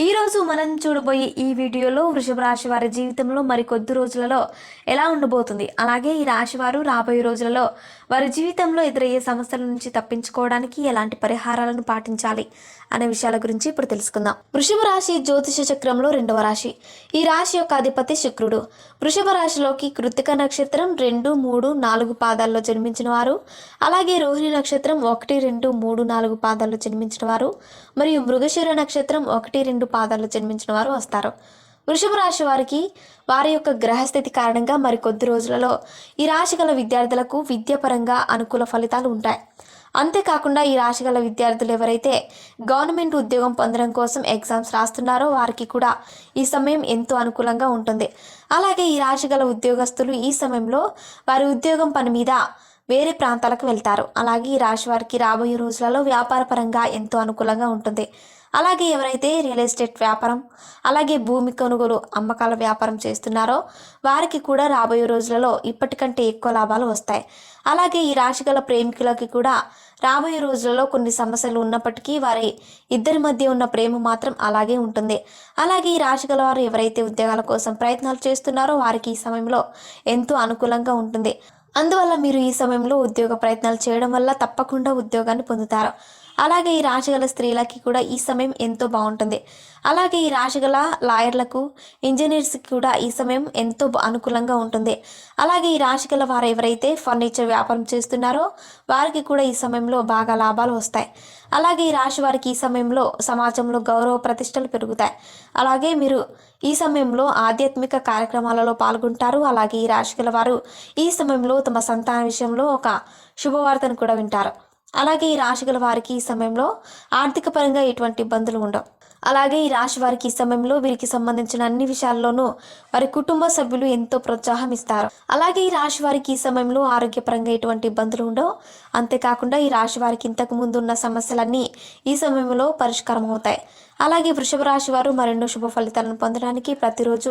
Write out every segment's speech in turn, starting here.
ఈరోజు మనం చూడబోయే ఈ వీడియోలో వృషభ రాశి వారి జీవితంలో మరి కొద్ది రోజులలో ఎలా ఉండబోతుంది? అలాగే ఈ రాశి వారు రాబోయే రోజులలో వారి జీవితంలో ఎదురయ్యే సమస్యల నుంచి తప్పించుకోవడానికి ఎలాంటి పరిహారాలను పాటించాలి అనే విషయాల గురించి ఇప్పుడు తెలుసుకుందాం. వృషభ రాశి జ్యోతిష చక్రంలో రెండవ రాశి. ఈ రాశి యొక్క అధిపతి శుక్రుడు. వృషభ రాశిలోకి కృతిక నక్షత్రం రెండు మూడు నాలుగు పాదాల్లో జన్మించిన వారు. అలాగే రోహిణి నక్షత్రం ఒకటి రెండు మూడు నాలుగు పాదాల్లో జన్మించిన వారు. మరియు మృగశిర నక్షత్రం ఒకటి రెండు పాదాల్లో జన్మించిన వారు వస్తారు. వృషభ రాశి వారికి వారి యొక్క గ్రహస్థితి కారణంగా మరి కొద్ది రోజులలో ఈ రాశి గల విద్యార్థులకు విద్యాపరంగా అనుకూల ఫలితాలు ఉంటాయి. అంతేకాకుండా ఈ రాశి గల విద్యార్థులు ఎవరైతే గవర్నమెంట్ ఉద్యోగం పొందడం కోసం ఎగ్జామ్స్ రాస్తున్నారో వారికి కూడా ఈ సమయం ఎంతో అనుకూలంగా ఉంటుంది. అలాగే ఈ రాశి గల ఉద్యోగస్తులు ఈ సమయంలో వారి ఉద్యోగం పని మీద వేరే ప్రాంతాలకు వెళ్తారు. అలాగే ఈ రాశి వారికి రాబోయే రోజులలో వ్యాపారపరంగా ఎంతో అనుకూలంగా ఉంటుంది. అలాగే ఎవరైతే రియల్ ఎస్టేట్ వ్యాపారం అలాగే భూమి కొనుగోలు అమ్మకాల వ్యాపారం చేస్తున్నారో వారికి కూడా రాబోయే రోజులలో ఇప్పటికంటే ఎక్కువ లాభాలు వస్తాయి. అలాగే ఈ రాశి గల ప్రేమికులకి కూడా రాబోయే రోజులలో కొన్ని సమస్యలు ఉన్నప్పటికీ వారి ఇద్దరి మధ్య ఉన్న ప్రేమ మాత్రం అలాగే ఉంటుంది. అలాగే ఈ రాశి గల వారు ఎవరైతే ఉద్యోగాల కోసం ప్రయత్నాలు చేస్తున్నారో వారికి ఈ సమయంలో ఎంతో అనుకూలంగా ఉంటుంది. అందువల్ల మీరు ఈ సమయంలో ఉద్యోగ ప్రయత్నాలు చేయడం వల్ల తప్పకుండా ఉద్యోగాన్ని పొందుతారు. అలాగే ఈ రాశిగల స్త్రీలకి కూడా ఈ సమయం ఎంతో బాగుంటుంది. అలాగే ఈ రాశిగల లాయర్లకు ఇంజనీర్స్కి కూడా ఈ సమయం ఎంతో అనుకూలంగా ఉంటుంది. అలాగే ఈ రాశిగల వారు ఎవరైతే ఫర్నిచర్ వ్యాపారం చేస్తున్నారో వారికి కూడా ఈ సమయంలో బాగా లాభాలు వస్తాయి. అలాగే ఈ రాశి వారికి ఈ సమయంలో సమాజంలో గౌరవ ప్రతిష్టలు పెరుగుతాయి. అలాగే మీరు ఈ సమయంలో ఆధ్యాత్మిక కార్యక్రమాలలో పాల్గొంటారు. అలాగే ఈ రాశిగల వారు ఈ సమయంలో తమ సంతాన విషయంలో ఒక శుభవార్తను కూడా వింటారు. అలాగే ఈ రాశి గల వారికి ఈ సమయంలో ఆర్థిక పరంగా ఎటువంటి ఇబ్బందులు ఉండవు. అలాగే ఈ రాశి వారికి ఈ సమయంలో వీరికి సంబంధించిన అన్ని విషయాల్లోనూ వారి కుటుంబ సభ్యులు ఎంతో ప్రోత్సాహం ఇస్తారు. అలాగే ఈ రాశి వారికి ఈ సమయంలో ఆరోగ్యపరంగా ఎటువంటి ఇబ్బందులు ఉండవు. అంతేకాకుండా ఈ రాశి వారికి ఇంతకు ముందు ఉన్న సమస్యలన్నీ ఈ సమయంలో పరిష్కారం అవుతాయి అలాగే వృషభ రాశి వారు మరెన్నో శుభ ఫలితాలను పొందడానికి ప్రతిరోజు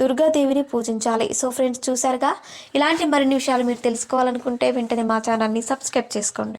దుర్గాదేవిని పూజించాలి. సో ఫ్రెండ్స్ చూశారుగా? ఇలాంటి మరిన్ని విషయాలు మీరు తెలుసుకోవాలనుకుంటే వెంటనే మా ఛానల్ని సబ్స్క్రైబ్ చేసుకోండి.